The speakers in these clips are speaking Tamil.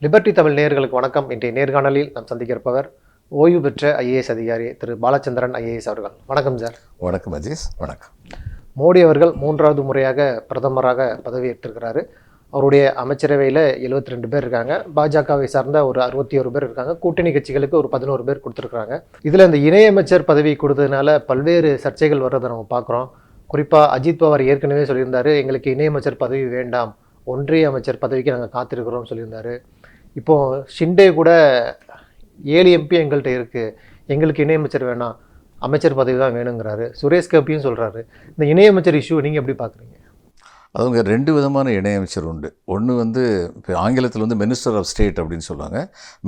லிபர்டி தமிழ் நேயர்களுக்கு வணக்கம். இன்றைய நேர்காணலில் நாம் சந்திக்க இருப்பவர் ஓய்வு பெற்ற ஐஏஎஸ் அதிகாரி திரு பாலச்சந்திரன் ஐஏஎஸ் அவர்கள். வணக்கம் சார். வணக்கம் அஜீஸ். வணக்கம். மோடி அவர்கள் மூன்றாவது முறையாக பிரதமராக பதவியேற்றிருக்கிறாரு. அவருடைய அமைச்சரவையில் 72 ரெண்டு பேர் இருக்காங்க. பாஜகவை சார்ந்த ஒரு அறுபத்தி ஒரு பேர் இருக்காங்க. கூட்டணி கட்சிகளுக்கு ஒரு பதினோரு பேர் கொடுத்துருக்காங்க இதில் இந்த இணையமைச்சர் பதவி கொடுத்ததுனால பல்வேறு சர்ச்சைகள் வர்றதை நம்ம பார்க்குறோம். குறிப்பாக அஜித் பவார் ஏற்கனவே சொல்லியிருந்தாரு எங்களுக்கு இணையமைச்சர் பதவி வேண்டாம். ஒன்றிய அமைச்சர் பதவிக்கு நாங்கள் காத்திருக்கிறோம்னு சொல்லியிருந்தாரு. இப்போ ஷிண்டே கூட ஏழு எம்பி எங்கள்கிட்ட இருக்குது எங்களுக்கு இணையமைச்சர் வேணாம். அமைச்சர் பதவி தான் வேணுங்கிறாரு. சுரேஷ் கபியும் சொல்கிறாரு இந்த இணையமைச்சர் இஷ்யூ நீங்கள் எப்படி பார்க்குறீங்க அதுங்க ரெண்டு விதமான இணையமைச்சர் உண்டு. ஒன்று வந்து இப்போ ஆங்கிலத்தில் வந்து மினிஸ்டர் ஆஃப் ஸ்டேட் அப்படின்னு சொல்லுவாங்க.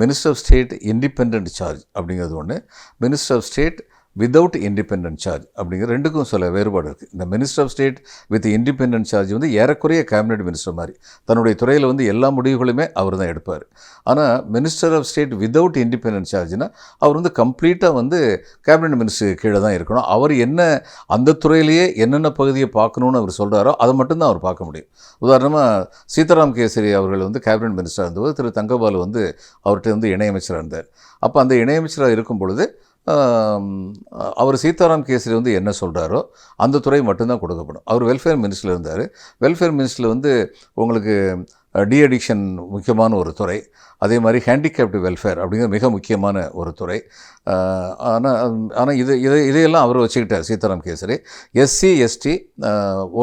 Minister of state independent charge அப்படிங்கிறது ஒன்று minister of state without independent charge அப்படிங்கிற ரெண்டுக்கும் சில வேறுபாடு இருக்குது இந்த minister of state with independent charge வந்து ஏறக்குறைய கேபினெட் மினிஸ்டர் மாதிரி. தன்னுடைய துறையில் வந்து எல்லா முடிவுகளுமே அவர் தான் எடுப்பார். ஆனால் minister of state without independent சார்ஜ்னா அவர் வந்து கம்ப்ளீட்டாக வந்து கேபினெட் மினிஸ்டர் கீழே தான் இருக்கணும். அவர் என்ன அந்த துறையிலேயே என்னென்ன பகுதியை பார்க்கணுன்னு அவர் சொல்கிறாரோ அதை மட்டும்தான் அவர் பார்க்க முடியும். உதாரணமாக சீதாராம் கேசரி அவர்கள் வந்து கேபினெட் மினிஸ்டராக இருந்தபோது திரு தங்கபாலு வந்து அவர்கிட்ட வந்து இணையமைச்சராக இருந்தார். அப்போ அந்த இணையமைச்சராக இருக்கும் பொழுது அவர் சீதாராம் கேசரி வந்து என்ன சொல்கிறாரோ அந்த துறை மட்டும்தான் கொடுக்கப்படும். அவர் வெல்ஃபேர் மினிஸ்டரில் இருந்தார். வெல்ஃபேர் மினிஸ்டரில் வந்து உங்களுக்கு டி அடிக்ஷன் முக்கியமான ஒரு துறை. அதே மாதிரி ஹேண்டிகேப்டு வெல்ஃபேர் அப்படிங்கிற மிக முக்கியமான ஒரு துறை. ஆனால் ஆனால் இது இதை இதையெல்லாம் அவர் வச்சுக்கிட்டார் Sitaram Kesri. SC ST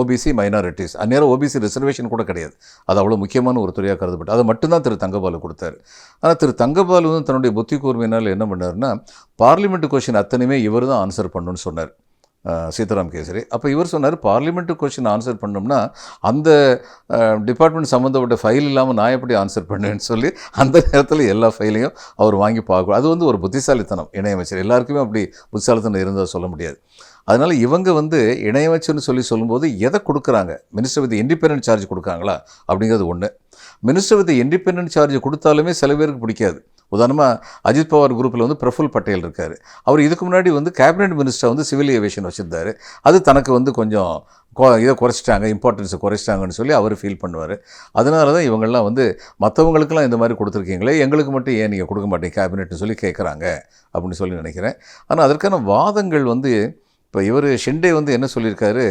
OBC minorities அந்நேரம் ஓபிசி ரிசர்வேஷன் கூட கிடையாது. அது அவ்வளோ முக்கியமான ஒரு துறையாக கருதப்பட்டு அதை மட்டும்தான் திரு தங்கபாலு கொடுத்தாரு. ஆனால் திரு தங்கபாலு வந்து தன்னுடைய புத்தி கூர்மையினால் என்ன பண்ணாருன்னா பார்லிமெண்ட் கொஷின் அத்தனையுமே இவர் தான் ஆன்சர் பண்ணுன்னு சொன்னார். சீதாராம் கேசரி. அப்போ இவர் சொன்னார் பார்லிமெண்ட் கொஷின் ஆன்சர் பண்ணோம்னா அந்த டிபார்ட்மெண்ட் சம்மந்தப்பட்ட ஃபைல் இல்லாமல் நான் எப்படி ஆன்சர் பண்ணுவேன்னு சொல்லி அந்த நேரத்தில் எல்லா ஃபைலையும் அவர் வாங்கி பார்க்கணும் அது வந்து ஒரு புத்திசாலித்தனம் இணையமைச்சர். எல்லாருக்குமே அப்படி புத்திசாலித்தனம் இருந்தால் சொல்ல முடியாது. அதனால் இவங்க வந்து இணையமைச்சர்னு சொல்லி சொல்லும்போது எதை கொடுக்குறாங்க? மினிஸ்டர் வித் இண்டிபெண்டன்ட் சார்ஜ் கொடுக்காங்களா அப்படிங்கிறது ஒன்று மினிஸ்டர் வித் இண்டிபெண்டன்ட் சார்ஜ் கொடுத்தாலுமே சில பேருக்கு பிடிக்காது. உதாரணமாக அஜித் பவார் குரூப்பில் வந்து பிரஃபுல் பட்டேல் இருக்கார். அவர் இதுக்கு முன்னாடி வந்து கேபினெட் மினிஸ்டர் வந்து சிவில் ஏவியேஷன் வச்சுருந்தாரு. அது தனக்கு வந்து கொஞ்சம் கொ இதை குறைச்சிட்டாங்க இம்பார்ட்டன்ஸை குறைச்சிட்டாங்கன்னு சொல்லி அவர் ஃபீல் பண்ணுவார். அதனால தான் இவங்கெல்லாம் வந்து மற்றவங்களுக்கெல்லாம் இந்த மாதிரி கொடுத்துருக்கீங்களே எங்களுக்கு மட்டும் ஏன் நீங்கள் கொடுக்க மாட்டீங்க கேபினெட்னு சொல்லி கேட்குறாங்க அப்படின்னு சொல்லி நினைக்கிறேன். ஆனால் அதற்கான வாதங்கள் வந்து இப்போ இவர் ஷிண்டே வந்து என்ன சொல்லியிருக்காரு?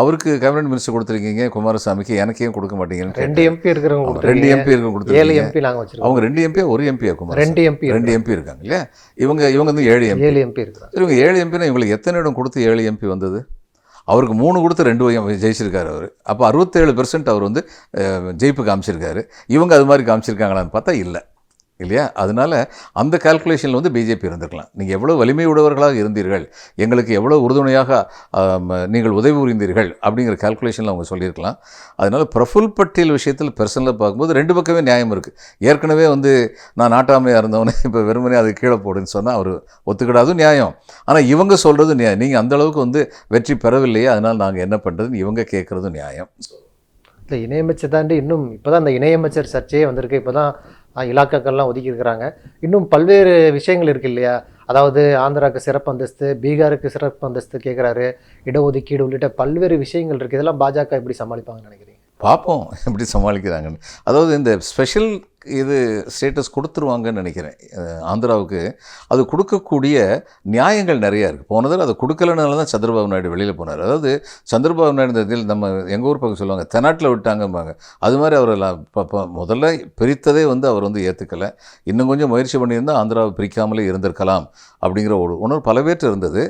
அவருக்கு கேபினெட் மினிஸ்டர் கொடுத்துருக்கீங்க குமாரசாமிக்கு எனக்கு ஏன் கொடுக்க மாட்டீங்கன்னு ரெண்டு. எம்பி இருக்கிறவங்க ரெண்டு எம்பி இருக்க ஏழு கொடுத்துருக்கீங்க எம்பி நாங்கள் வச்சிருக்கோம். அவங்க ரெண்டு எம்பியா ஒரு எம்பியா குமார் ரெண்டு எம்பி ரெண்டு எம்பி இருக்காங்க இல்லையா? இவங்க இவங்க வந்து ஏழு எம்பி ஏழு எம்பி இருக்கிறாங்க இவங்க ஏழு எம்பினா இவங்களுக்கு எத்தனை இடம் கொடுத்து ஏழு எம்பி வந்தது? அவருக்கு மூணு கொடுத்து ரெண்டு ஜெயிச்சிருக்காரு அவர். அப்போ அறுபத்தேழு பெர்சன்ட் அவர் வந்து ஜெயிப்பு காமிச்சிருக்காரு. இவங்க அது மாதிரி காமிச்சிருக்காங்களான்னு பார்த்தா இல்லை. இல்லையா? அதனால அந்த கால்குலேஷனில் வந்து பிஜேபி இருந்திருக்கலாம். நீங்கள் எவ்வளோ வலிமை உடையவர்களாக இருந்தீர்கள் எங்களுக்கு எவ்வளோ உறுதுணையாக நீங்கள் உதவி புரிந்தீர்கள் அப்படிங்கிற கால்குலேஷனில் அவங்க சொல்லியிருக்கலாம். அதனால் பிரஃபுல் பட்டியல் விஷயத்தில் பர்சனலாக பார்க்கும்போது ரெண்டு பக்கமே நியாயம் இருக்குது ஏற்கனவே வந்து நான் நாட்டாமையாக இருந்தவனே இப்போ வெறுமனே அது கீழே போடுன்னு சொன்னால் அவர் ஒத்துக்கிடாதும் நியாயம். ஆனால் இவங்க சொல்கிறது நியாயம். நீங்கள் அந்தளவுக்கு வந்து வெற்றி பெறவில்லையே அதனால் நாங்கள் என்ன பண்ணுறதுன்னு இவங்க கேட்குறதும் நியாயம். இல்லை இணையமைச்சர் தாண்டி இன்னும் இப்போ தான் அந்த இணையமைச்சர் சர்ச்சையே வந்திருக்கு. இப்போ தான் இலாக்காக்கள்லாம் ஒதுக்கி இருக்கிறாங்க இன்னும் பல்வேறு விஷயங்கள் இருக்கு இல்லையா? அதாவது ஆந்திராவுக்கு சிறப்பு அந்தஸ்து பீகாருக்கு சிறப்பு அந்தஸ்து கேட்குறாரு இடஒதுக்கீடு உள்ளிட்ட பல்வேறு விஷயங்கள் இருக்குது இதெல்லாம் பாஜக எப்படி சமாளிப்பாங்கன்னு நினைக்கிறீங்க? பார்ப்போம் எப்படி சமாளிக்கிறாங்கன்னு. அதாவது இந்த ஸ்பெஷல் இது ஸ்டேட்டஸ் கொடுத்துருவாங்கன்னு நினைக்கிறேன். ஆந்திராவுக்கு அது கொடுக்கக்கூடிய நியாயங்கள் நிறையா இருக்குது போனதில் அதை கொடுக்கலனால தான் சந்திரபாபு நாயுடு வெளியில் போனார். அதாவது சந்திரபாபு நாயுடு இதில் நம்ம எங்கள் ஊர் பக்கம் சொல்லுவாங்க தெனாட்டில் விட்டாங்கம்பாங்க. அது மாதிரி அவர் எல்லாம் முதல்ல பிரித்ததே வந்து அவர் வந்து ஏற்றுக்கலை இன்னும் கொஞ்சம் முயற்சி பண்ணியிருந்தால் ஆந்திராவை பிரிக்காமலே இருந்திருக்கலாம் அப்படிங்கிற ஒரு உணர்வு பல பேர்ட்டு இருந்தது.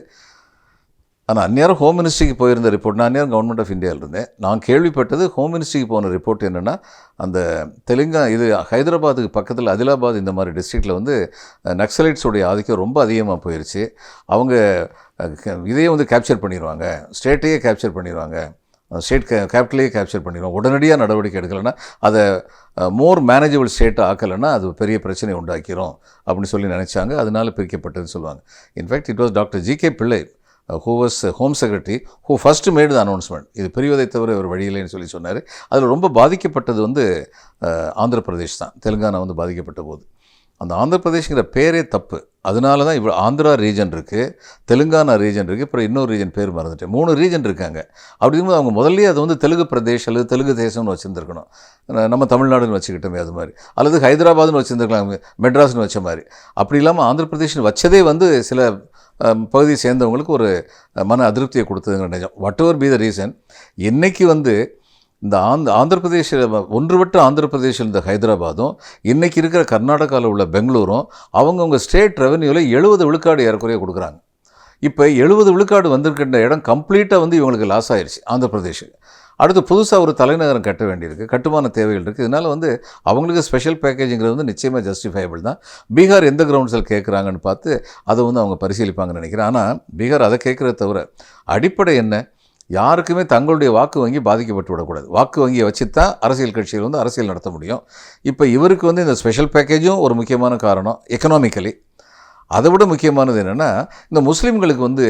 ஆனால் அந்நேரம் ஹோம் மினிஸ்ட்ரிக்கு போயிருந்த ரிப்போர்ட் நான் அந்நேரம் கவர்மெண்ட் ஆஃப் இந்தியாவில் இருந்தேன். நான் கேள்விப்பட்டது ஹோம் மினிஸ்ட்ரிக்கு போன ரிப்போர்ட் என்னென்னா அந்த தெலுங்கா இது ஹைதராபாத்துக்கு பக்கத்தில் அதிலாபாத் இந்த மாதிரி டிஸ்ட்ரிக்டில் வந்து நக்சலைட்ஸுடைய ஆதிக்கம் ரொம்ப அதிகமாக போயிடுச்சு அவங்க இதையே வந்து கேப்சர் பண்ணிடுவாங்க ஸ்டேட்டையே கேப்சர் பண்ணிடுவாங்க ஸ்டேட் கே கேபிட்டலையே கேப்சர் பண்ணிடுவோம் உடனடியாக நடவடிக்கை எடுக்கலைன்னா அதை மோர் மேனேஜபிள் ஸ்டேட்டை ஆக்கலைன்னா அது பெரிய பிரச்சனை உண்டாக்கிறோம் அப்படின்னு சொல்லி நினச்சாங்க. அதனால் பிரிக்கப்பட்டதுன்னு சொல்லுவாங்க. In fact it was doctor G K Pillai who was home secretary who first made the announcement இது பிரிவதை தவிர ஒரு வழியில்லைன்னு சொல்லி சொன்னார். அதில் ரொம்ப பாதிக்கப்பட்டது வந்து uh, ஆந்திர பிரதேஷ் தான். தெலுங்கானா வந்து பாதிக்கப்பட்ட போது. அந்த ஆந்திர பிரதேஷ்ங்கிற பேரே தப்பு. அதனால தான் இவ்வளோ ஆந்திரா ரீஜன் இருக்குது தெலுங்கானா ரீஜன் இருக்குது அப்புறம் இன்னொரு ரீஜன் பேர் மறந்துட்டு மூணு ரீஜன் இருக்காங்க. அப்படிங்கும்போது அவங்க முதல்லயே அது வந்து தெலுங்கு பிரதேஷ் அல்லது தெலுங்கு தேசம்னு வச்சுருந்துருக்கணும். நம்ம தமிழ்நாடுன்னு வச்சுக்கிட்டோமே அது மாதிரி. அல்லது ஹைதராபாத்னு வச்சுருந்துருக்கலாம் மெட்ராஸ்னு வச்ச மாதிரி. அப்படி இல்லாமல் ஆந்திர பிரதேஷ்னு வச்சதே வந்து சில பகுதியை சேர்ந்தவங்களுக்கு ஒரு மன அதிருப்தியை கொடுத்ததுங்கிற நிஜம். Whatever be the reason இன்றைக்கி வந்து இந்த ஆந்த ஆந்திர பிரதேஷில் ஒன்றுபட்ட ஆந்திர பிரதேஷில் இருந்த ஹைதராபாதும் இன்றைக்கி இருக்கிற கர்நாடகாவில் உள்ள பெங்களூரும் அவங்கவுங்க ஸ்டேட் ரெவன்யூவில் எழுபது விழுக்காடு ஏறக்குறைய கொடுக்குறாங்க. இப்போ எழுபது விழுக்காடு வந்திருக்கின்ற இடம் கம்ப்ளீட்டாக வந்து இவங்களுக்கு லாஸ் ஆயிடுச்சு ஆந்திர பிரதேஷ் அடுத்து புதுசாக ஒரு தலைநகரம் கட்ட வேண்டியிருக்கு கட்டுமான தேவைகள் இருக்குது இதனால் வந்து அவங்களுக்கு ஸ்பெஷல் பேக்கேஜுங்கிறது வந்து நிச்சயமாக ஜஸ்டிஃபைபிள் தான். பீகார் எந்த கிரவுண்ட்ஸில் கேட்குறாங்கன்னு பார்த்து அதை வந்து அவங்க பரிசீலிப்பாங்கன்னு நினைக்கிறேன். ஆனால் பீகார் அதை கேட்குறத தவிர அடிப்படை என்ன? யாருக்குமே தங்களுடைய வாக்கு வங்கி பாதிக்கப்பட்டு விடக்கூடாது. வாக்கு வங்கியை வச்சு தான் அரசியல் கட்சிகள் வந்து அரசியல் நடத்த முடியும். இப்போ இவருக்கு வந்து இந்த ஸ்பெஷல் பேக்கேஜும் ஒரு முக்கியமான காரணம் எக்கனாமிக்கலி அதை விட முக்கியமானது என்னென்னா இந்த முஸ்லீம்களுக்கு வந்து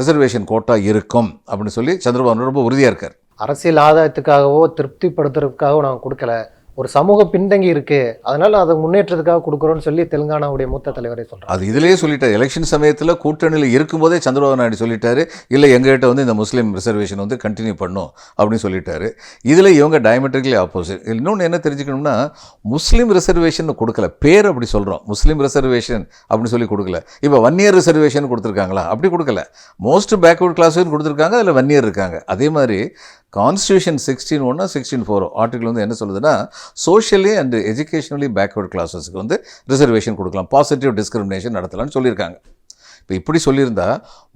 ரிசர்வேஷன் கோட்டா இருக்கும் அப்படின்னு சொல்லி சந்திரபாபு ரொம்ப உறுதியாக இருக்கார். அரசியல் ஆதாயத்துக்காகவோ திருப்திப்படுத்துறதுக்காகவோ நாங்கள் கொடுக்கல. ஒரு சமூக பின்தங்கி இருக்கு. அதனால அதை முன்னேற்றத்துக்காக கொடுக்குறோம்னு சொல்லி தெலுங்கானாவுடைய மூத்த தலைவரே சொல்றாரு. அது இதிலேயே சொல்லிட்டார். எலெக்ஷன் சமயத்தில் கூட்டணியில் இருக்கும்போதே சந்திரபாபு நாயுடு சொல்லிட்டாரு இல்லை எங்ககிட்ட வந்து இந்த முஸ்லீம் ரிசர்வேஷன் வந்து கண்டினியூ பண்ணும் அப்படின்னு சொல்லிட்டாரு. இதில் இவங்க டயமெட்ரிக்கலி ஆப்போசிட் இன்னொன்று என்ன தெரிஞ்சுக்கணும்னா முஸ்லீம் ரிசர்வேஷன் கொடுக்கல. பேர் அப்படி சொல்கிறோம் முஸ்லீம் ரிசர்வேஷன் அப்படின்னு சொல்லி கொடுக்கல. இப்போ ஒன் இயர் ரிசர்வேஷன் கொடுத்துருக்காங்களா? அப்படி கொடுக்கல. மோஸ்ட் பேக்வர்ட் கிளாஸும் கொடுத்துருக்காங்க அதில் ஒன் இயர் இருக்காங்க. அதே மாதிரி கான்ஸ்டியூஷன் சிக்ஸ்டீன் ஒன்னா சிக்ஸ்டீன் ஃபோர் ஆர்டிகல் வந்து என்ன சொல்லுதுன்னா சோஷியலி அண்ட் எஜுகேஷனலி பேக்வர்ட் கிளாஸஸ்க்கு வந்து ரிசர்வேஷன் கொடுக்கலாம் பாசிட்டிவ் டிஸ்கிரிமினேஷன் நடத்தலாம்னு சொல்லியிருக்காங்க. இப்போ இப்படி சொல்லியிருந்தா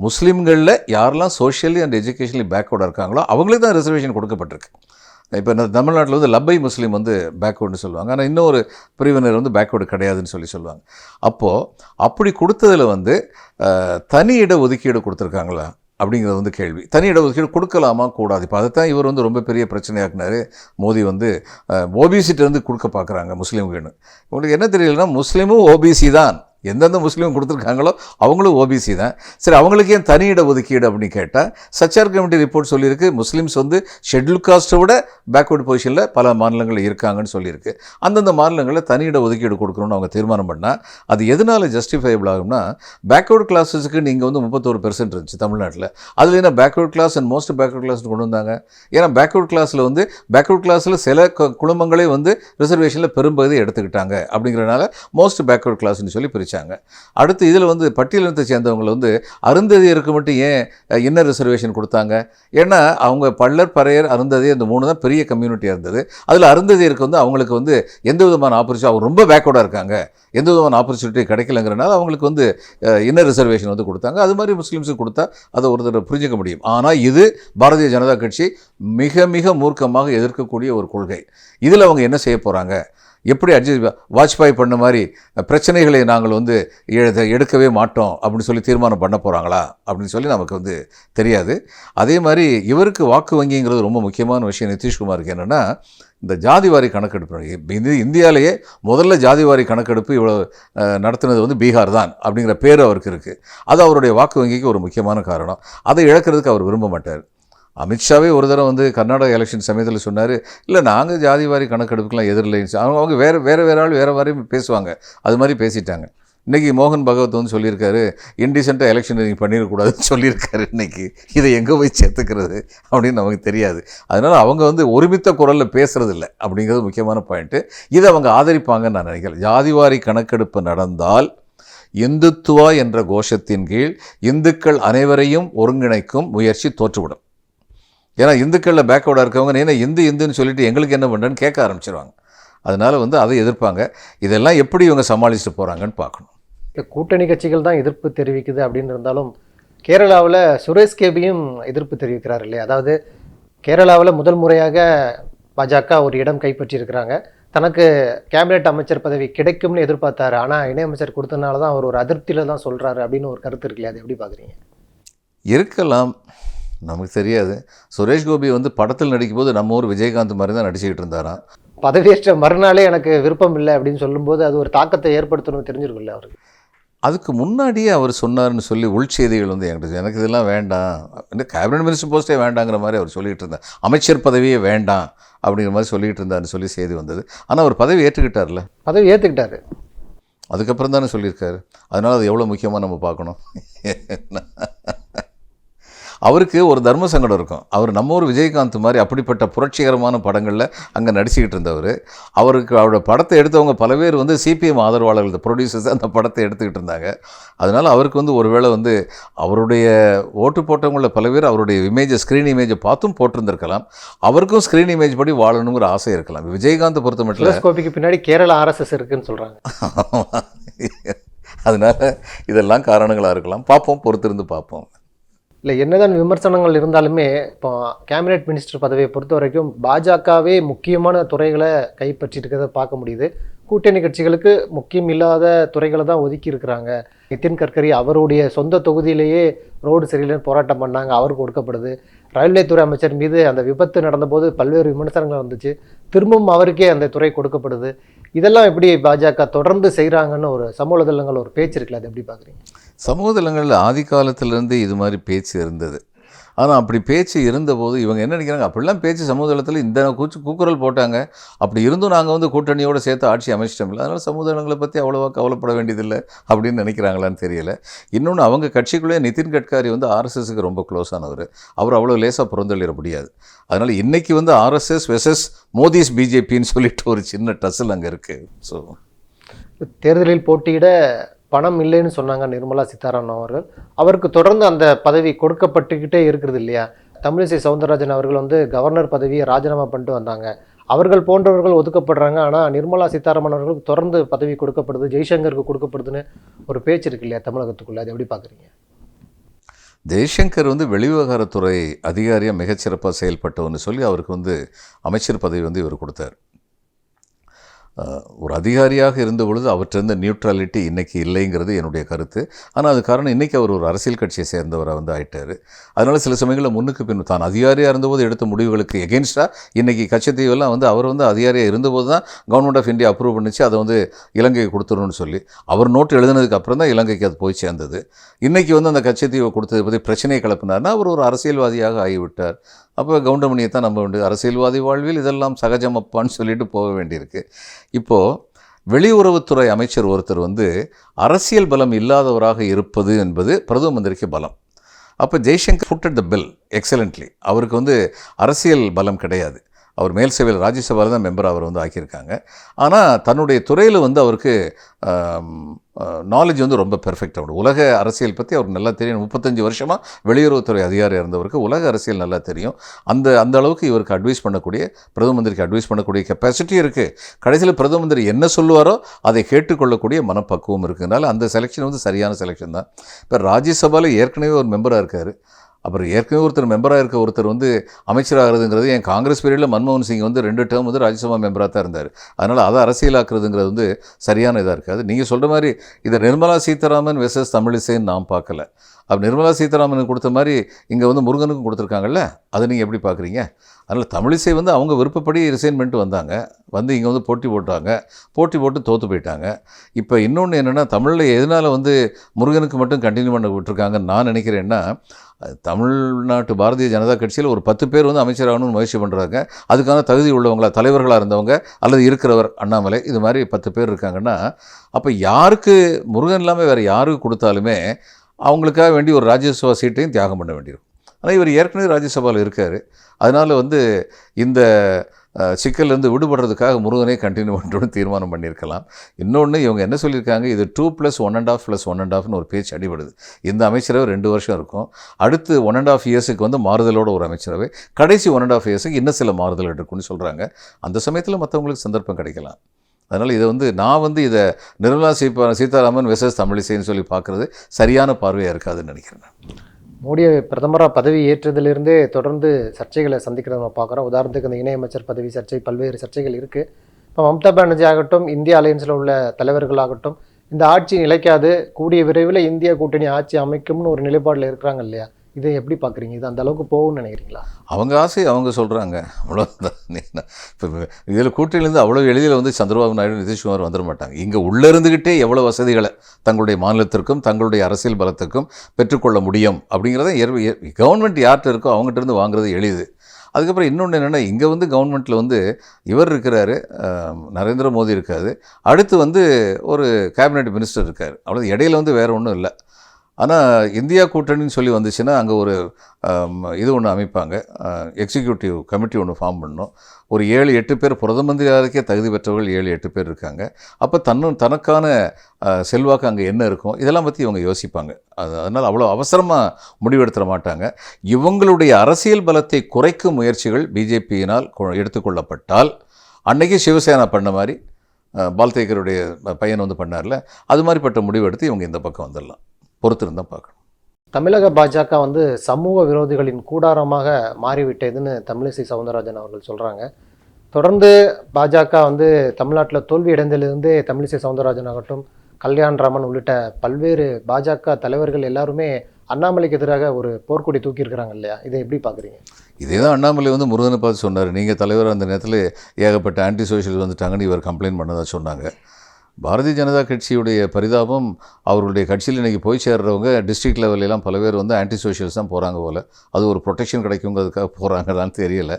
முஸ்லீம்களில் யாரெல்லாம் சோஷியலி அண்ட் எஜுகேஷனலி பேக்வர்டாக இருக்காங்களோ அவங்களுக்கு தான் ரிசர்வேஷன் கொடுக்கப்பட்டிருக்கு. இப்போ தமிழ்நாட்டில் வந்து லப்பை முஸ்லீம் வந்து பேக்வேர்டுன்னு சொல்லுவாங்க. ஆனால் இன்னொரு பிரிவினர் வந்து பேக்வேர்டு கிடையாதுன்னு சொல்லி சொல்லுவாங்க. அப்போது அப்படி கொடுத்ததில் வந்து தனி இட ஒதுக்கீடு கொடுத்துருக்காங்களா? அப்படிங்கிறது வந்து கேள்வி. தனி இடஒதுக்கீடு கொடுக்கலாமா? கூடாது. இப்போ அதைத்தான் இவர் வந்து ரொம்ப பெரிய பிரச்சனையாக்குனாரு. மோடி வந்து ஓபிசிட்டேருந்து கொடுக்க பார்க்குறாங்க முஸ்லீம்கள்னு உங்களுக்கு என்ன தெரியலன்னா முஸ்லீமும் ஓபிசி தான். எந்தெந்த முஸ்லீம் கொடுத்துருக்காங்களோ அவங்களும் ஓபிசி தான். சரி அவங்களுக்கு ஏன் தனி இட ஒதுக்கீடு அப்படின்னு கேட்டால் சச்சார் கமிட்டி ரிப்போர்ட் சொல்லியிருக்கு. முஸ்லீம்ஸ் வந்து ஷெட்யூல் காஸ்ட்டை விட பேக்வர்டு பொசிஷனில் பல மாநிலங்கள் இருக்காங்கன்னு சொல்லியிருக்கு. அந்தந்த மாநிலங்களில் தனி இட ஒதுக்கீடு கொடுக்கணும்னு அவங்க தீர்மானம் பண்ணால் அது எதனால் ஜஸ்டிஃபைபிள் ஆகும்னா பேக்வர்டு கிளாஸஸுக்கு நீங்கள் வந்து முப்பத்தோரு பெர்சன்ட் இருந்துச்சு தமிழ்நாட்டில். அதில் என்ன backward class and most backward class கொண்டு வந்தாங்க? ஏன்னா பேக்வர்ட் கிளாஸில் வந்து பேக்வர்ட் கிளாஸில் சில குடும்பங்களே வந்து ரிசர்வேஷனில் பெரும்பகுதி எடுத்துக்கிட்டாங்க. அப்படிங்கிறனால மோஸ்ட் பேக்வர்ட் கிளாஸ்னு சொல்லி வச்சாங்க அடுத்து இதில் வந்து பட்டியலினத்தை சேர்ந்தவங்களை வந்து அருந்ததியருக்கு மட்டும் ஏன் இன்னர் ரிசர்வேஷன் கொடுத்தாங்க? ஏன்னா அவங்க பள்ளர் பறையர் அருந்ததி அந்த மூணு தான் பெரிய கம்யூனிட்டியாக இருந்தது. அதில் அருந்ததியருக்கு வந்து அவங்களுக்கு வந்து எந்த விதமான ஆப்பர்ச்சுனிட்டி அவங்க ரொம்ப பேக்வர்டாக இருக்காங்க. எந்த விதமான ஆப்பர்ச்சுனிட்டி கிடைக்கலங்கிறனால அவங்களுக்கு வந்து இன்னர் ரிசர்வேஷன் வந்து கொடுத்தாங்க. அது மாதிரி முஸ்லீம்ஸுக்கு கொடுத்தா அதை ஒருத்தர் புரிஞ்சிக்க புரிஞ்சுக்க முடியும். ஆனால் இது பாரதிய ஜனதா கட்சி மிக மிக மூர்க்கமாக எதிர்க்கக்கூடிய ஒரு கொள்கை. இதில் அவங்க என்ன செய்ய போகிறாங்க எப்படி அட்ஜஸ்ட் வாஜ்பாய் பண்ண மாதிரி பிரச்சனைகளை நாங்கள் வந்து எடுக்கவே மாட்டோம் அப்படின்னு சொல்லி தீர்மானம் பண்ண போகிறாங்களா அப்படின்னு சொல்லி நமக்கு வந்து தெரியாது. அதே மாதிரி இவருக்கு வாக்கு வங்கிங்கிறது ரொம்ப முக்கியமான விஷயம். நிதிஷ்குமாருக்கு என்னென்னா இந்த ஜாதிவாரி கணக்கெடுப்பு. இது இந்தியாவிலேயே முதல்ல ஜாதிவாரி கணக்கெடுப்பு இவ்வளோ நடத்தினது வந்து பீகார் தான் அப்படிங்கிற பேர் அவருக்கு இருக்குது அது அவருடைய வாக்கு வங்கிக்கு ஒரு முக்கியமான காரணம். அதை இழக்கிறதுக்கு அவர் விரும்ப மாட்டார். அமித்ஷாவே ஒரு தடவை வந்து கர்நாடக எலெக்ஷன் சமயத்தில் சொன்னார் இல்லை நாங்கள் ஜாதிவாரி கணக்கெடுப்புக்கெலாம் எதிரில்லைன்னு அவங்க அவங்க வேறு வேறு வேறு ஆள் வேறு மாதிரி பேசுவாங்க. அது மாதிரி பேசிட்டாங்க. இன்றைக்கி மோகன் பகவத் வந்து சொல்லியிருக்காரு இன்டிசென்ட்டாக எலெக்ஷன் நீங்கள் பண்ணிடக்கூடாதுன்னு சொல்லியிருக்காரு இன்னைக்கு. இதை எங்கே போய் சேர்த்துக்கிறது? அப்படின்னு நமக்கு தெரியாது. அதனால் அவங்க வந்து ஒருமித்த குரலில் பேசுகிறது இல்லை அப்படிங்கிறது முக்கியமான பாயிண்ட்டு இதை அவங்க ஆதரிப்பாங்கன்னு நான் நினைக்கிறேன் ஜாதிவாரி கணக்கெடுப்பு நடந்தால் இந்துத்துவா என்ற கோஷத்தின் கீழ் இந்துக்கள் அனைவரையும் ஒருங்கிணைக்கும் முயற்சி தோற்றுவிடும். ஏன்னா இந்துக்களில் பேக்வர்டாக இருக்கவங்க ஏன்னா இந்து இந்துன்னு சொல்லிட்டு எங்களுக்கு என்ன பண்ணுறேன்னு கேட்க ஆரம்பிச்சிருவாங்க. அதனால் வந்து அதை எதிர்ப்பாங்க. இதெல்லாம் எப்படி இவங்க சமாளிச்சுட்டு போகிறாங்கன்னு பார்க்கணும். கூட்டணி கட்சிகள் தான் எதிர்ப்பு தெரிவிக்குது அப்படின்னு இருந்தாலும் கேரளாவில் சுரேஷ் கேபியும் எதிர்ப்பு தெரிவிக்கிறார் இல்லையா? அதாவது கேரளாவில் முதல் முறையாக பாஜக ஒரு இடம் கைப்பற்றியிருக்கிறாங்க. தனக்கு கேபினெட் அமைச்சர் பதவி கிடைக்கும்னு எதிர்பார்த்தாரு. ஆனால் இணையமைச்சர் கொடுத்தனால தான் அவர் ஒரு அதிருப்தியில் தான் சொல்கிறாரு அப்படின்னு ஒரு கருத்து இருக்கு இல்லையா? அது எப்படி பார்க்குறீங்க இருக்கலாம். நமக்கு தெரியாது. சுரேஷ் கோபி வந்து படத்தில் நடிக்கும்போது நம்ம ஊர் விஜயகாந்த் மாதிரி தான் நடிச்சுக்கிட்டு இருந்தாராம். பதவியேற்ற மறுநாளே எனக்கு விருப்பம் இல்லை அப்படின்னு சொல்லும்போது அது ஒரு தாக்கத்தை ஏற்படுத்தணும்னு தெரிஞ்சிருக்கும்ல அவருக்கு. அதுக்கு முன்னாடியே அவர் சொன்னார்னு சொல்லி உள்செய்திகள் வந்து என்கிட்ட எனக்கு இதெல்லாம் வேண்டாம். இந்த கேபினட் மினிஸ்டர் போஸ்ட்டே வேண்டாங்கிற மாதிரி அவர் சொல்லிட்டு இருந்தார். அமைச்சர் பதவியே வேண்டாம் அப்படிங்கிற மாதிரி சொல்லிட்டு இருந்தாருன்னு சொல்லி செய்தி வந்தது. ஆனால் அவர் பதவி ஏற்றுக்கிட்டார்ல. பதவி ஏற்றுக்கிட்டாரு அதுக்கப்புறம் தானே சொல்லியிருக்காரு. அதனால் அது எவ்வளோ முக்கியமாக நம்ம பார்க்கணும். அவருக்கு ஒரு தர்ம சங்கடம் இருக்கும். அவர் நம்ம ஊர் விஜயகாந்த் மாதிரி அப்படிப்பட்ட புரட்சிகரமான படங்களில் அங்கே நடிச்சுக்கிட்டு இருந்தவர். அவருக்கு அவரோட படத்தை எடுத்தவங்க பல பேர் வந்து சிபிஎம் ஆதரவாளர்கள் ப்ரொடியூசர்ஸ் அந்த படத்தை எடுத்துக்கிட்டு இருந்தாங்க. அதனால் அவருக்கு வந்து ஒருவேளை வந்து அவருடைய ஓட்டு போட்டவங்களில் பல பேர் அவருடைய இமேஜை ஸ்க்ரீன் இமேஜை பார்த்தும் போட்டிருந்திருக்கலாம். அவருக்கும் ஸ்க்ரீன் இமேஜ் படி வாழணுங்கிற ஆசை இருக்கலாம். விஜயகாந்த் பொறுத்த மட்டும் பின்னாடி கேரளா ஆர்எஸ்எஸ் இருக்குன்னு சொல்றாங்க. அதனால இதெல்லாம் காரணங்களாக இருக்கலாம். பார்ப்போம் பொறுத்திருந்து பார்ப்போம். இல்லை என்னதான் விமர்சனங்கள் இருந்தாலுமே இப்போ கேபினெட் மினிஸ்டர் பதவியை பொறுத்த வரைக்கும் பாஜகவே முக்கியமான துறைகளை கைப்பற்றிட்டு இருக்கிறத பார்க்க முடியுது. கூட்டணி கட்சிகளுக்கு முக்கியம் இல்லாத துறைகளை தான் ஒதுக்கி இருக்கிறாங்க. நிதின் கட்கரி அவருடைய சொந்த தொகுதியிலேயே ரோடு சரியில்லைன்னு போராட்டம் பண்ணாங்க அவருக்கு கொடுக்கப்படுது ரயில்வே துறை அமைச்சர் மீது அந்த விபத்து நடந்தபோது பல்வேறு விமர்சனங்கள் வந்துச்சு. திரும்பவும் அவருக்கே அந்த துறை கொடுக்கப்படுது. இதெல்லாம் எப்படி பாஜக தொடர்ந்து செய்கிறாங்கன்னு ஒரு சமூக வலைதளங்கள் ஒரு பேச்சு இருக்குல்ல அது எப்படி பார்க்குறீங்க சமூக தளங்களில் ஆதி காலத்திலேருந்து இது மாதிரி பேச்சு இருந்தது. ஆனால் அப்படி பேச்சு இருந்தபோது இவங்க என்ன நினைக்கிறாங்க? அப்படிலாம் பேச்சு சமுதாயத்தில் இந்த கூச்சு கூக்குரல் போட்டாங்க. அப்படி இருந்தும் நாங்கள் வந்து கூட்டணியோடு சேர்த்து ஆட்சி அமைச்சிட்டோம்ல அதனால் சமுதாயங்களை பற்றி அவ்வளோவா கவலைப்பட வேண்டியதில்லை அப்படின்னு நினைக்கிறாங்களான்னு தெரியல. இன்னொன்று அவங்க கட்சிக்குள்ளே நிதின் கட்காரி வந்து ஆர்எஸ்எஸ்க்கு ரொம்ப க்ளோஸ் ஆனவர். அவர் அவ்வளோ லேசாக புறந்தள்ளிட முடியாது. அதனால் இன்றைக்கி வந்து ஆர்எஸ்எஸ் வெசஸ் மோதிஸ் பிஜேபின்னு சொல்லிட்டு ஒரு சின்ன டசல் அங்கே இருக்குது ஸோ தேர்தலில் போட்டியிட பணம் இல்லைன்னு சொன்னாங்க நிர்மலா சீதாராமன் அவர்கள். அவருக்கு தொடர்ந்து அந்த பதவி கொடுக்கப்பட்டுக்கிட்டே இருக்கிறது இல்லையா? தமிழிசை சவுந்தரராஜன் அவர்கள் வந்து கவர்னர் பதவியை ராஜினாமா பண்ணிட்டு வந்தாங்க. அவர்கள் போன்றவர்கள் ஒதுக்கப்படுறாங்க. ஆனால் நிர்மலா சீதாராமன் அவர்களுக்கு தொடர்ந்து பதவி கொடுக்கப்படுது ஜெய்சங்கருக்கு கொடுக்கப்படுதுன்னு ஒரு பேச்சு இருக்கு இல்லையா தமிழகத்துக்குள்ளே? அது எப்படி பார்க்குறீங்க ஜெய்சங்கர் வந்து வெளிவிவகாரத்துறை அதிகாரியாக மிகச்சிறப்பாக செயல்பட்டவன்னு சொல்லி அவருக்கு வந்து அமைச்சர் பதவி வந்து இவர் கொடுத்தார். ஒரு அதிகாரியாக இருந்த பொழுது அவற்றிருந்த நியூட்ரலிட்டி இன்றைக்கி இல்லைங்கிறது என்னுடைய கருத்து. ஆனால் அது காரணம் இன்றைக்கி அவர் ஒரு அரசியல் கட்சியை சேர்ந்தவராக வந்து ஆயிட்டார். அதனால் சில சமயங்களில் முன்னுக்கு பின் தான் அதிகாரியாக இருந்தபோது எடுத்த முடிவுகளுக்கு எகென்ஸ்டாக இன்றைக்கி கச்சத்தீவெல்லாம் வந்து அவர் வந்து அதிகாரியாக இருந்தபோது தான் கவர்மெண்ட் ஆஃப் இந்தியா அப்ரூவ் பண்ணிச்சு அதை வந்து இலங்கைக்கு கொடுத்துருன்னு சொல்லி. அவர் நோட்டு எழுதினதுக்கு அப்புறம் தான் இலங்கைக்கு அது போய் சேர்ந்தது. இன்றைக்கி வந்து அந்த கச்சத்தீவை கொடுத்தது பற்றி பிரச்சனையை கிளப்பினார்னா அவர் ஒரு அரசியல்வாதியாக ஆகிவிட்டார். அப்போ கவுண்டமணியை தான் நம்ப வேண்டியது. அரசியல்வாதி வாழ்வில் இதெல்லாம் சகஜம் அப்பான்னு சொல்லிட்டு போக வேண்டியிருக்கு. இப்போது வெளியுறவுத்துறை அமைச்சர் ஒருத்தர் வந்து அரசியல் பலம் இல்லாதவராக இருப்பது என்பது பிரதம மந்திரிக்கு பலம். அப்போ Jaishankar footed the bill excellently அவருக்கு வந்து அரசியல் பலம் கிடையாது. அவர் மேல் சபையில் ராஜ்யசபாவில் தான் மெம்பர் அவர் வந்து ஆக்கியிருக்காங்க. ஆனால் தன்னுடைய துறையில் வந்து அவருக்கு நாலேஜ் வந்து ரொம்ப பெர்ஃபெக்ட் அவர் உலக அரசியல் பற்றி அவருக்கு நல்லா தெரியும். முப்பத்தஞ்சு வருஷமாக வெளியுறவுத்துறை அதிகாரியாக இருந்தவருக்கு உலக அரசியல் நல்லா தெரியும். அந்த அந்த அளவுக்கு இவருக்கு அட்வைஸ் பண்ணக்கூடிய பிரதம மந்திரிக்கு அட்வைஸ் பண்ணக்கூடிய கெப்பாசிட்டி இருக்குது கடைசியில் பிரதம மந்திரி என்ன சொல்லுவாரோ அதை கேட்டுக்கொள்ளக்கூடிய மனப்பக்குவம் இருக்குதுனால அந்த செலெக்ஷன் வந்து சரியான செலெக்ஷன் தான். இப்போ ராஜ்யசபாவில் ஏற்கனவே ஒரு மெம்பராக இருக்கார். அப்புறம் ஏற்கனவே ஒருத்தர் மெம்பராக இருக்க ஒருத்தர் வந்து அமைச்சராகிறதுங்கிறது என் காங்கிரஸ் பீரியடில் மன்மோகன் சிங் வந்து ரெண்டு டேர்ம் வந்து ராஜ்யசபா மெம்பராக தான் இருந்தார். அதனால் அதை அரசியலாக்குறதுங்கிறது வந்து சரியான இதாக இருக்காது. நீங்கள் சொல்கிற மாதிரி இதை நிர்மலா சீதாராமன் வெசஸ் தமிழிசைன்னு நான் பார்க்கல. அப்போ நிர்மலா சீதாராமனுக்கு கொடுத்த மாதிரி இங்கே வந்து முருகனுக்கும் கொடுத்துருக்காங்கல்ல? அதை நீங்கள் எப்படி பார்க்குறீங்க அதனால் தமிழிசை வந்து அவங்க விருப்பப்படி ரிசைன் பண்ணிட்டு வந்தாங்க. வந்து இங்கே வந்து போட்டி போட்டாங்க. போட்டி போட்டு தோற்று போயிட்டாங்க. இப்போ இன்னொன்று என்னென்னா தமிழில் எதனால் வந்து முருகனுக்கு மட்டும் கண்டினியூ பண்ண விட்டுருக்காங்கன்னு நான் நினைக்கிறேன்னா தமிழ்நாட்டு பாரதிய ஜனதா கட்சியில் ஒரு பத்து பேர் வந்து அமைச்சராகணும்னு முயற்சி பண்ணுறாங்க அதுக்கான தகுதி உள்ளவங்களா தலைவர்களாக இருந்தவங்க அல்லது இருக்கிறவர் அண்ணாமலை இது மாதிரி பத்து பேர் இருக்காங்கன்னா அப்போ யாருக்கு முருகன் இல்லாமல் வேறு யாருக்கு கொடுத்தாலுமே அவங்களுக்காக வேண்டி ஒரு ராஜ்யசபா சீட்டையும் தியாகம் பண்ண வேண்டியிருக்கும். ஆனால் இவர் ஏற்கனவே ராஜ்யசபாவில் இருக்கார். அதனால் வந்து இந்த சிக்கல்லேருந்து விடுபடுறதுக்காக முருகனே கண்டினியூ பண்ணணும்னு தீர்மானம் பண்ணியிருக்கலாம். இன்னொன்று இவங்க என்ன சொல்லியிருக்காங்க? இது two plus one and half plus one and ஆஃப்னு ஒரு பேச்சு அடிபடுது. இந்த அமைச்சரவை ரெண்டு வருஷம் இருக்கும். அடுத்து ஒன் அண்ட் ஆஃப் இயர்ஸுக்கு வந்து மாறுதலோட ஒரு அமைச்சரவை. கடைசி ஒன் அண்ட் ஆஃப் இயர்ஸுக்கு இன்னும் சில மாறுதல் இருக்குன்னு சொல்கிறாங்க அந்த சமயத்தில் மற்றவங்களுக்கு சந்தர்ப்பம் கிடைக்கலாம். அதனால் இதை வந்து நான் வந்து இதை நிர்மலா சீபா சீதாராமன் வெசஸ் தமிழிசைன்னு சொல்லி பார்க்குறது சரியான பார்வையாக இருக்காதுன்னு நினைக்கிறேன் மோடியை பிரதமராக பதவி ஏற்றதிலிருந்தே தொடர்ந்து சர்ச்சைகளை சந்திக்கிறத நம்ம பார்க்குறோம். உதாரணத்துக்கு இந்த இணையமைச்சர் பதவி சர்ச்சை பல்வேறு சர்ச்சைகள் இருக்குது இப்போ மம்தா பானர்ஜி ஆகட்டும் இந்திய அலையன்ஸில் உள்ள தலைவர்களாகட்டும் இந்த ஆட்சி நிலைக்காது கூடிய விரைவில் இந்திய கூட்டணி ஆட்சி அமைக்கும்னு ஒரு நிலைப்பாடில் இருக்கிறாங்க இல்லையா? இதை எப்படி பார்க்குறீங்க? இது அந்த அளவுக்கு போகும்னு நினைக்கிறீங்களா? அவங்க ஆசை அவங்க சொல்கிறாங்க அவ்வளோதான் இப்போ இதில் கூட்டணியிலேருந்து அவ்வளோ எளிதில் வந்து சந்திரபாபு நாயுடு நிதிஷ்குமார் வந்துட மாட்டாங்க. இங்கே உள்ளே இருந்துக்கிட்டே எவ்வளோ வசதிகளை தங்களுடைய மாநிலத்திற்கும் தங்களுடைய அரசியல் பலத்துக்கும் பெற்றுக்கொள்ள முடியும் அப்படிங்கிறத கவர்மெண்ட் யார்கிட்ட இருக்கோ அவங்ககிட்ட இருந்து வாங்குறது எளிது. அதுக்கப்புறம் இன்னொன்று என்னென்னா இங்கே வந்து கவர்மெண்ட்டில் வந்து இவர் இருக்கிறாரு நரேந்திர மோடி இருக்காது அடுத்து வந்து ஒரு கேபினெட் மினிஸ்டர் இருக்கார். அவ்வளோ இடையில வந்து வேறு ஒன்றும் இல்லை. ஆனால் இந்தியா கூட்டணின்னு சொல்லி வந்துச்சுன்னா அங்கே ஒரு இது ஒன்று அமைப்பாங்க. எக்ஸிக்யூட்டிவ் கமிட்டி ஒன்று ஃபார்ம் பண்ணணும். ஒரு ஏழு எட்டு பேர் பிரதம மந்திரியாருக்கே தகுதி பெற்றவர்கள் ஏழு எட்டு பேர் இருக்காங்க. அப்போ தன்னு தனக்கான செல்வாக்கு அங்கே என்ன இருக்கும்? இதெல்லாம் பற்றி இவங்க யோசிப்பாங்க. அது அதனால் அவ்வளோ அவசரமாக முடிவெடுத்துட மாட்டாங்க. இவங்களுடைய அரசியல் பலத்தை குறைக்கும் முயற்சிகள் பிஜேபியினால் எடுத்துக்கொள்ளப்பட்டால் அன்னைக்கு சிவசேனா பண்ண மாதிரி பால்தேக்கருடைய பையன் வந்து பண்ணார்ல அது மாதிரிப்பட்ட முடிவெடுத்து இவங்க இந்த பக்கம் வந்துடலாம் பொறுத்திருந்தா பார்க்கணும். தமிழக பாஜக வந்து சமூக விரோதிகளின் கூடாரமாக மாறிவிட்டதுன்னு தமிழிசை சவுந்தரராஜன் அவர்கள் சொல்கிறாங்க தொடர்ந்து பாஜக வந்து தமிழ்நாட்டில் தோல்வி அடைந்ததிலிருந்தே தமிழிசை சவுந்தரராஜன் ஆகட்டும் கல்யாண் ராமன் உள்ளிட்ட பல்வேறு பாஜக தலைவர்கள் எல்லாருமே அண்ணாமலைக்கு எதிராக ஒரு போர்க்கொடி தூக்கியிருக்கிறாங்க இல்லையா? இதை எப்படி பார்க்குறீங்க? இதே தான் அண்ணாமலை வந்து முருகனை பார்த்து சொன்னார். நீங்கள் தலைவர் அந்த நேரத்தில் ஏகப்பட்ட ஆன்டி சோஷியல் வந்துட்டாங்கன்னு இவர் கம்ப்ளைண்ட் பண்ணதா சொன்னாங்க. பாரதிய ஜனதா கட்சியுடைய பரிதாபம் அவர்களுடைய கட்சியில் இன்றைக்கி போய் சேர்றவங்க டிஸ்ட்ரிக்ட் லெவலெல்லாம் பல பேர் வந்து ஆன்டி சோஷியல்ஸ் தான் போகிறாங்க போல். அது ஒரு ப்ரொடெக்ஷன் கிடைக்குங்கிறதுக்காக போகிறாங்களான்னு தெரியல.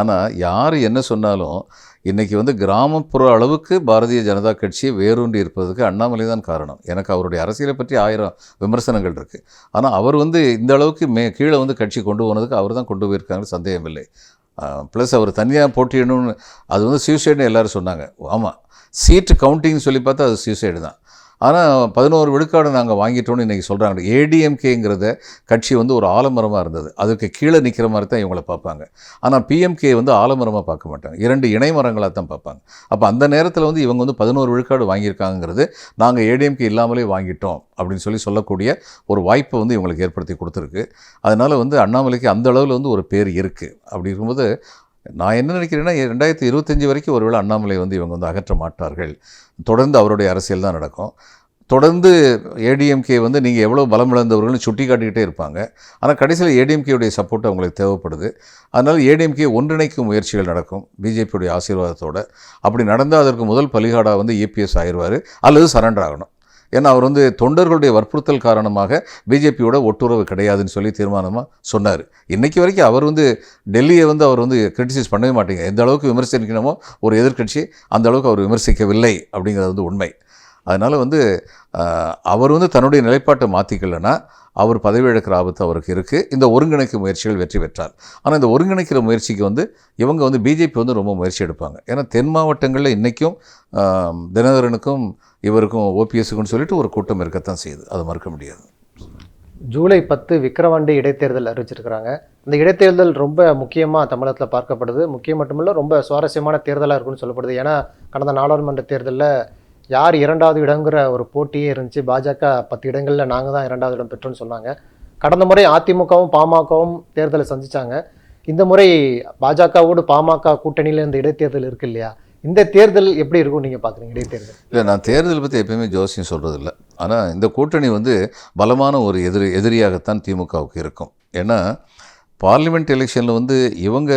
ஆனால் யார் என்ன சொன்னாலும் இன்றைக்கி வந்து கிராமப்புற அளவுக்கு பாரதிய ஜனதா கட்சி வேரூன்றி இருப்பதற்கு அண்ணாமலை தான் காரணம். எனக்கு அவருடைய அரசியலை பற்றி ஆயிரம் விமர்சனங்கள் இருக்குது ஆனால் அவர் வந்து இந்த அளவுக்கு மே கீழே வந்து கட்சி கொண்டு போனதுக்கு அவர் தான் கொண்டு போயிருக்காங்கன்னு சந்தேகம் இல்லை ப்ளஸ் அவர் தனியாக போட்டியிடணும்னு அது வந்து சூசைடுன்னு எல்லாரும் சொன்னாங்க. ஆமாம் சீட்டு கவுண்டிங்னு சொல்லி பார்த்தா அது சூசைடு தான். ஆனால் பதினோரு விழுக்காடு நாங்கள் வாங்கிட்டோம்னு இன்றைக்கி சொல்கிறாங்க ஏடிஎம்கேங்கிறத கட்சி வந்து ஒரு ஆலமரமாக இருந்தது. அதுக்கு கீழே நிற்கிற மாதிரி தான் இவங்கள பார்ப்பாங்க. ஆனால் பிஎம்கே வந்து ஆலமரமாக பார்க்க மாட்டாங்க. இரண்டு இணைமரங்களாக தான் பார்ப்பாங்க. அப்போ அந்த நேரத்தில் வந்து இவங்க வந்து பதினோரு விழுக்காடு வாங்கியிருக்காங்கிறது நாங்கள் ஏடிஎம்கே இல்லாமலே வாங்கிட்டோம் அப்படின்னு சொல்லி சொல்லக்கூடிய ஒரு வாய்ப்பை வந்து இவங்களுக்கு ஏற்படுத்தி கொடுத்துருக்கு. அதனால் வந்து அண்ணாமலைக்கு அந்த அளவில் வந்து ஒரு பேர் இருக்குது அப்படி இருக்கும்போது நான் என்ன நினைக்கிறேன்னா ரெண்டாயிரத்தி இருபத்தஞ்சி வரைக்கும் ஒருவேளை அண்ணாமலை வந்து இவங்க வந்து அகற்ற மாட்டார்கள். தொடர்ந்து அவருடைய அரசியல் தான் நடக்கும். தொடர்ந்து ஏடிஎம்கே வந்து நீங்கள் எவ்வளோ பலம் இழந்தவர்கள்னு சுட்டி காட்டிக்கிட்டே இருப்பாங்க. ஆனால் கடைசியில் ஏடிஎம்கேவுடைய சப்போர்ட் அவங்களுக்கு தேவைப்படுது. அதனால் ஏடிஎம்கே ஒன்றிணைக்கும் முயற்சிகள் நடக்கும் பிஜேபியுடைய ஆசீர்வாதத்தோடு. அப்படி நடந்தால் அதற்கு முதல் பலிகாடாக வந்து இபிஎஸ் ஆயிடுவார். அல்லது சரண்டர் ஆகணும். ஏன்னா அவர் வந்து தொண்டர்களுடைய வற்புறுத்தல் காரணமாக பிஜேபியோட ஒட்டுறவு கிடையாதுன்னு சொல்லி தீர்மானமாக சொன்னார். இன்றைக்கி வரைக்கும் அவர் வந்து டெல்லியை வந்து அவர் வந்து கிரிட்டிசைஸ் பண்ணவே மாட்டேங்க எந்த அளவுக்கு விமர்சிக்கணுமோ ஒரு எதிர்க்கட்சி அந்த அளவுக்கு அவர் விமர்சிக்கவில்லை அப்படிங்கிறது வந்து உண்மை. அதனால் வந்து அவர் வந்து தன்னுடைய நிலைப்பாட்டை மாற்றிக்கலன்னா அவர் பதவி இழக்கிற ஆபத்து அவருக்கு இருக்குது இந்த ஒருங்கிணைக்கும் முயற்சிகள் வெற்றி பெற்றார். ஆனால் இந்த ஒருங்கிணைக்கிற முயற்சிக்கு வந்து இவங்க வந்து பிஜேபி வந்து ரொம்ப முயற்சி எடுப்பாங்க. ஏன்னா தென் மாவட்டங்களில் இன்றைக்கும் தினகரனுக்கும் இவருக்கும் ஓபிஎஸ்க்குன்னு சொல்லிட்டு ஒரு கூட்டம் இருக்கத்தான் செய்யுது. அது மறுக்க முடியாது. ஜூலை பத்து விக்கிரவாண்டி இடைத்தேர்தல் அறிவிச்சிருக்கிறாங்க. இந்த இடைத்தேர்தல் ரொம்ப முக்கியமாக தமிழகத்தில் பார்க்கப்படுது. முக்கியம் மட்டுமில்ல ரொம்ப சுவாரஸ்யமான தேர்தலாக இருக்கும்னு சொல்லப்படுது. ஏன்னா கடந்த நாடாளுமன்ற தேர்தலில் யார் இரண்டாவது இடங்கிற ஒரு போட்டியே இருந்துச்சு. பாஜக பத்து இடங்களில் நாங்கள் தான் இரண்டாவது இடம் பெற்றோம்னு சொன்னாங்க. கடந்த முறை அதிமுகவும் பாமகவும் தேர்தலை சந்திச்சாங்க. இந்த முறை பாஜகவோடு பாமக கூட்டணியில் இந்த இடைத்தேர்தல் இருக்கு இல்லையா? இந்த தேர்தல் எப்படி இருக்கும் நீங்கள் பார்க்குறீங்க இடைத்தேர்தல்? இல்லை நான் தேர்தல் பற்றி எப்பயுமே ஜோசியம் சொல்கிறதில்ல ஆனால் இந்த கூட்டணி வந்து பலமான ஒரு எதிரி எதிரியாகத்தான் திமுகவுக்கு இருக்கும். ஏன்னா பார்லிமெண்ட் எலெக்ஷனில் வந்து இவங்க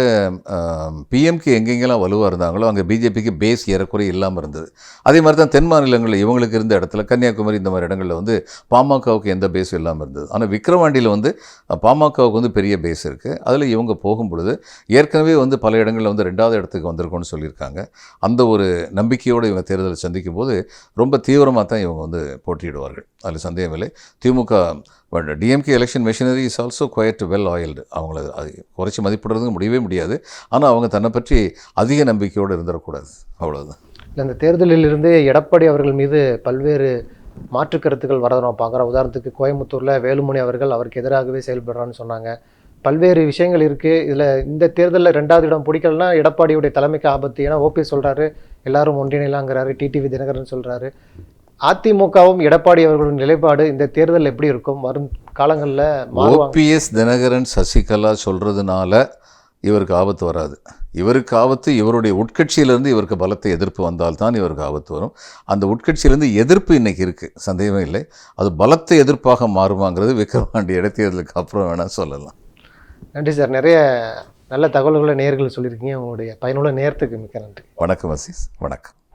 பிஎம்கே எங்கெங்கெல்லாம் வலுவாக இருந்தாங்களோ அங்கே பிஜேபிக்கு பேஸ் ஏறக்குறைய இல்லாமல் இருந்தது. அதே மாதிரி தான் தென் மாநிலங்களில் இவங்களுக்கு இருந்த இடத்துல கன்னியாகுமரி இந்த மாதிரி இடங்களில் வந்து பாமகவுக்கு எந்த பேஸும் இல்லாமல் இருந்தது. ஆனால் விக்ரவாண்டியில் வந்து பாமகவுக்கு வந்து பெரிய பேஸ் இருக்குது அதில் இவங்க போகும் பொழுது ஏற்கனவே வந்து பல இடங்களில் வந்து ரெண்டாவது இடத்துக்கு வந்திருக்கோன்னு சொல்லியிருக்காங்க. அந்த ஒரு நம்பிக்கையோடு இவங்க தேர்தலை சந்திக்கும் போது ரொம்ப தீவிரமாக தான் இவங்க வந்து போட்டியிடுவார்கள். அதில் சந்தேகமில்லை. DMK but DMK election machinery is also quite well oiled அவங்கள அது குறைச்சி மதிப்பிடுறதுக்கு முடியவே முடியாது. ஆனால் அவங்க தன்னை பற்றி அதிக நம்பிக்கையோடு இருந்துடக்கூடாது அவ்வளோதான் இல்லை இந்த தேர்தலிலிருந்து எடப்பாடி அவர்கள் மீது பல்வேறு மாற்று கருத்துக்கள் வரதை நம்ம பார்க்குறோம் உதாரணத்துக்கு கோயம்புத்தூரில் வேலுமணி அவர்கள் அவருக்கு எதிராகவே செயல்படுறான்னு சொன்னாங்க. பல்வேறு விஷயங்கள் இருக்குது இதில் இந்த தேர்தலில் ரெண்டாவது இடம் பிடிக்கலனா எடப்பாடியுடைய தலைமைக்கு ஆபத்து. ஏன்னா ஓபிஎஸ் சொல்கிறாரு எல்லாரும் ஒன்றிணைலாங்கிறாரு டிடிவி தினகரன் சொல்கிறாரு அதிமுகவும் எடப்பாடி அவர்களுடைய நிலைப்பாடு இந்த தேர்தல் எப்படி இருக்கும்? வரும் காலங்களில் ஓபிஎஸ் தினகரன் சசிகலா சொல்கிறதுனால இவருக்கு ஆபத்து வராது. இவருக்கு ஆபத்து இவருடைய உட்கட்சியிலேருந்து இவருக்கு பலத்தை எதிர்ப்பு வந்தால்தான் இவருக்கு ஆபத்து வரும். அந்த உட்கட்சியிலேருந்து எதிர்ப்பு இன்னைக்கு இருக்குது சந்தேகமே இல்லை. அது பலத்த எதிர்ப்பாக மாறுமாங்கிறது விக்ரவாண்டி இடைத்தேர்தலுக்கு அப்புறம் வேணால் சொல்லலாம். நன்றி சார். நிறைய நல்ல தகவல்களை நேர்கள் சொல்லியிருக்கீங்க. உங்களுடைய பயனுள்ள நேரத்துக்கு மிக்க நன்றி. வணக்கம் அசீஸ். வணக்கம்.